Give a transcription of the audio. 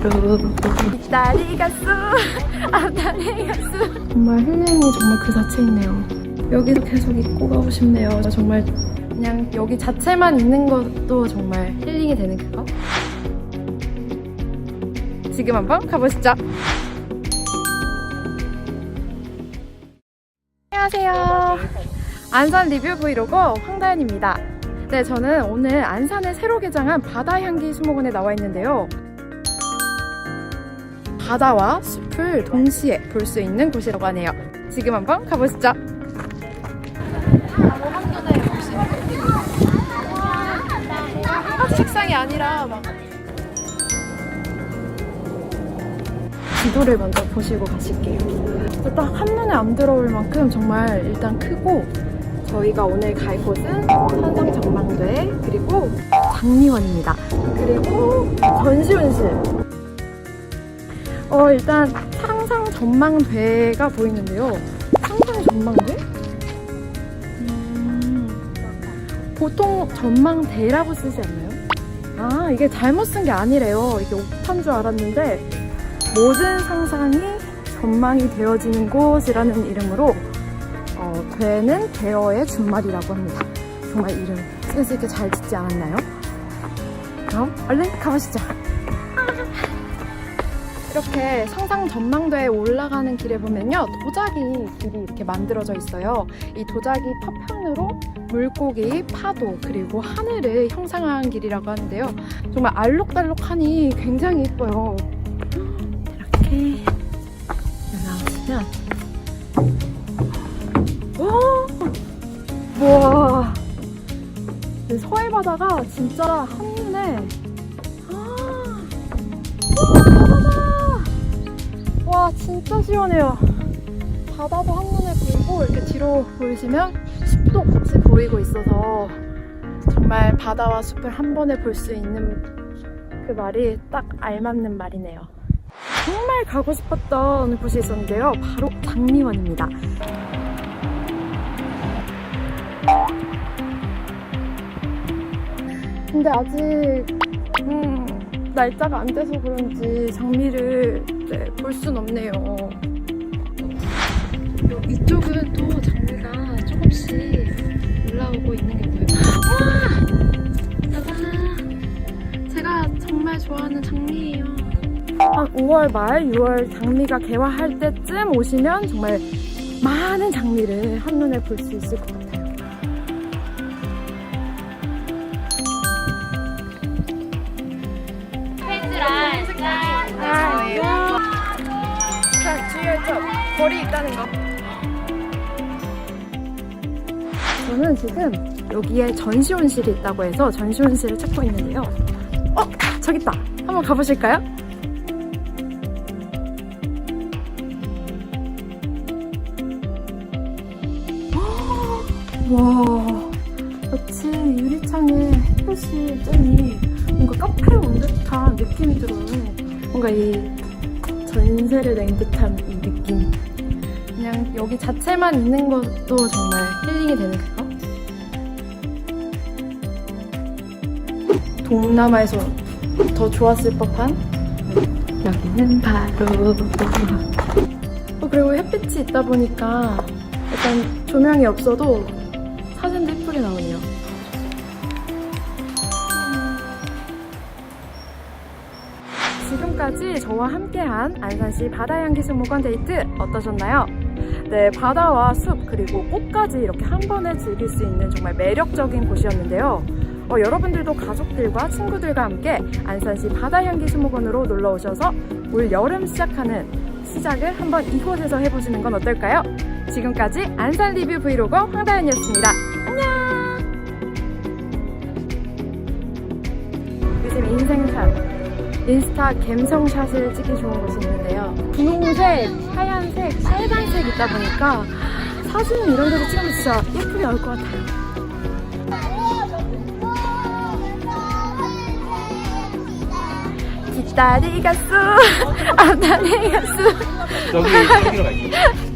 뒷다리가 쑥 앞다리가 쑥 정말 힐링이 정말 그 자체이네요. 여기도 계속 입고 가고 싶네요. 저 정말 그냥 여기 자체만 있는 것도 정말 힐링이 되는 그거? 지금 한번 가보시죠. 안녕하세요. 안산 리뷰 브이로그 황다연입니다. 네 저는 오늘 안산에 새로 개장한 바다향기 수목원에 나와 있는데요 바다와 숲을 동시에 볼 수 있는 곳이라고 하네요. 지금 한번 가보시죠. 책상이 아니라 막 지도를 먼저 보시고 가실게요. 딱 한눈에 안 들어올 만큼 정말 일단 크고 저희가 오늘 갈 곳은 산상 전망대 그리고 장미원입니다. 그리고 전시훈실 어 일단 상상 전망대가 보이는데요. 상상 전망대? 음, 보통 전망대라고 쓰지 않나요? 아 이게 잘못 쓴 게 아니래요. 이게 오타인 줄 알았는데 모든 상상이 전망이 되어지는 곳이라는 이름으로 어, 되는 대어의 준말이라고 합니다. 정말 이름 센스 있게 잘 짓지 않았나요? 그럼 얼른 가보시죠. 이렇게 상상 전망대에 올라가는 길에 보면요 도자기 길이 이렇게 만들어져 있어요. 이 도자기 파편으로 물고기, 파도 그리고 하늘을 형상화한 길이라고 하는데요. 정말 알록달록하니 굉장히 예뻐요. 이렇게 올라오시면. 와, 와! 서해 바다가 진짜 한눈에 진짜 시원해요. 바다도 한눈에 보이고 이렇게 뒤로 보이시면 숲도 같이 보이고 있어서 정말 바다와 숲을 한 번에 볼 수 있는 그 말이 딱 알맞는 말이네요. 정말 가고 싶었던 곳이 있었는데요. 바로 장미원입니다. 근데 아직 음, 날짜가 안 돼서 그런지 장미를 네, 볼 순 없네요. 이쪽은 또 장미가 조금씩 올라오고 있는 게 보여요. 와! 짜잔! 제가 정말 좋아하는 장미예요. 한 5월 말, 6월 장미가 개화할 때쯤 오시면 정말 많은 장미를 한눈에 볼 수 있을 것 같아요. 벌이 있다는 거. 저는 지금 여기에 전시원실이 있다고 해서 전시원실을 찾고 있는데요. 어, 저기 있다. 한번 가보실까요? 와, 마치 유리창에 햇볕이 쬐니 뭔가 카페에 온 듯한 느낌이 들어요. 뭔가 이 전세를 낸 듯한 이. 그냥 여기 자체만 있는 것도 정말 힐링이 되는 그거? 동남아에서 더 좋았을 법한 여기는 바로 어, 그리고 햇빛이 있다 보니까 약간 조명이 없어도 사진도 예쁘게 나오네요. 지금까지 저와 함께한 안산시 바다향기 수목원 데이트 어떠셨나요? 네, 바다와 숲 그리고 꽃까지 이렇게 한 번에 즐길 수 있는 정말 매력적인 곳이었는데요. 어, 여러분들도 가족들과 친구들과 함께 안산시 바다향기 수목원으로 놀러 오셔서 올 여름 시작하는 시작을 한번 이곳에서 해보시는 건 어떨까요? 지금까지 안산 리뷰 브이로그 황다연이었습니다. 안녕! 요즘 인생샷 인스타 갬성샷을 찍기 좋은 곳이 있는데요. 분홍색, 하얀색, 빨간색 있다 보니까 사진은 이런 데서 찍으면 진짜 예쁘게 나올 것 같아요. 뒷다리가 쑥, 앞다리가 쑥. 여기 여기로 갈게요.